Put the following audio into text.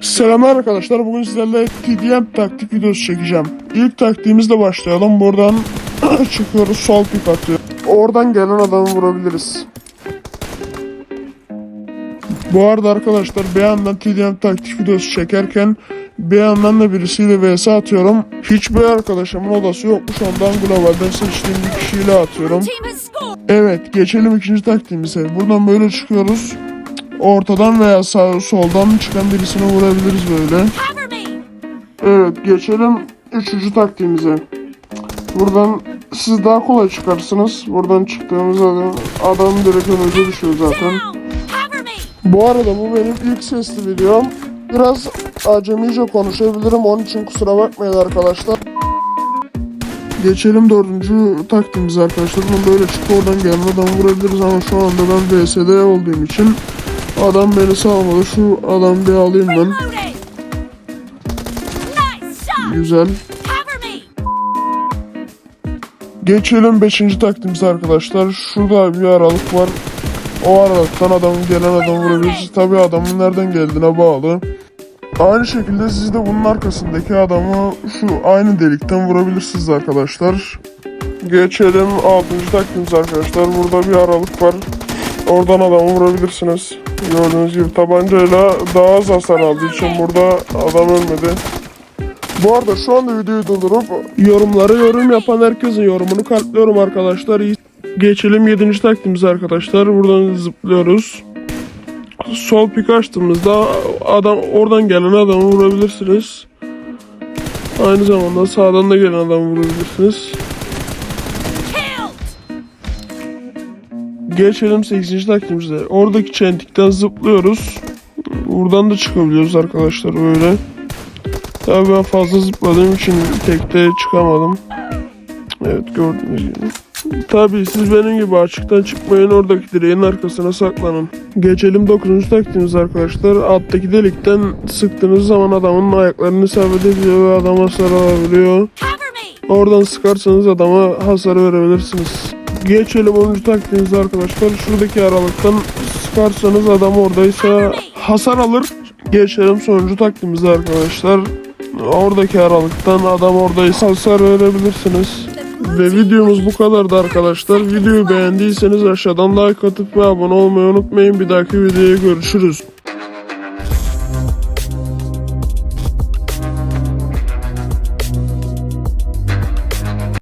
Selamlar arkadaşlar. Bugün sizlerle TDM taktik videosu çekeceğim. İlk taktiğimizle başlayalım. Buradan çıkıyoruz. Sol pik atıyor. Oradan gelen adamı vurabiliriz. Bu arada arkadaşlar bir yandan TDM taktik videosu çekerken bir yandan da birisiyle vs atıyorum. Hiçbir arkadaşımın odası yokmuş. Ondan globalden seçtiğim bir kişiyle atıyorum. Evet geçelim ikinci taktiğimize. Buradan böyle çıkıyoruz. Ortadan veya sağ soldan çıkan birisini vurabiliriz böyle. Evet geçelim üçüncü taktiğimize. Buradan siz daha kolay çıkarsınız. Buradan çıktığımız adam, adam direkt önümüze düşüyor zaten. Bu arada bu benim ilk sesli videom. Biraz acemice konuşabilirim onun için kusura bakmayın arkadaşlar. Geçelim dördüncü taktiğimize arkadaşlar. Bunu böyle çıkıp oradan adamı vurabiliriz ama şu anda ben VSD olduğum için adam beni salmadı. Şu adamı bir alayım ben. Güzel. Geçelim 5. taktiğimize arkadaşlar. Şurada bir aralık var. O aralıktan adamın gelen adamı vurabilirsiniz. Tabi adamın nereden geldiğine bağlı. Aynı şekilde siz de bunun arkasındaki adamı şu aynı delikten vurabilirsiniz arkadaşlar. Geçelim 6. taktiğimiz arkadaşlar. Burada bir aralık var. Oradan adamı vurabilirsiniz. Gördüğünüz gibi tabancayla daha az hasar aldığı için burada adam ölmedi. Bu arada şu anda videoyu doldurup yorumlara yorum yapan herkesin yorumunu kalpliyorum arkadaşlar. Geçelim 7. taktiğimize arkadaşlar. Buradan zıplıyoruz. Sol pik açtığımızda adam oradan gelen adamı vurabilirsiniz. Aynı zamanda sağdan da gelen adamı vurabilirsiniz. Geçelim 8. taktiğimize. Oradaki çentikten zıplıyoruz. Buradan da çıkabiliyoruz arkadaşlar böyle. Tabii ben fazla zıpladığım için tekte çıkamadım. Evet gördüğünüz gibi. Tabii siz benim gibi açıktan çıkmayın oradaki direğin arkasına saklanın. Geçelim 9. taktiğimiz arkadaşlar. Alttaki delikten sıktığınız zaman adamın ayaklarını isabet ediyor ve adam hasar alabiliyor. Oradan sıkarsanız adama hasar verebilirsiniz. Geçelim 10. taktiğinize arkadaşlar. Şuradaki aralıktan sıkarsanız adam oradaysa hasar alır. Geçelim sonuncu taktiğimize arkadaşlar. Oradaki aralıktan adam oradaysa hasar verebilirsiniz. Ve videomuz bu kadardı arkadaşlar. Videoyu beğendiyseniz aşağıdan like atıp ve abone olmayı unutmayın. Bir dahaki videoya görüşürüz.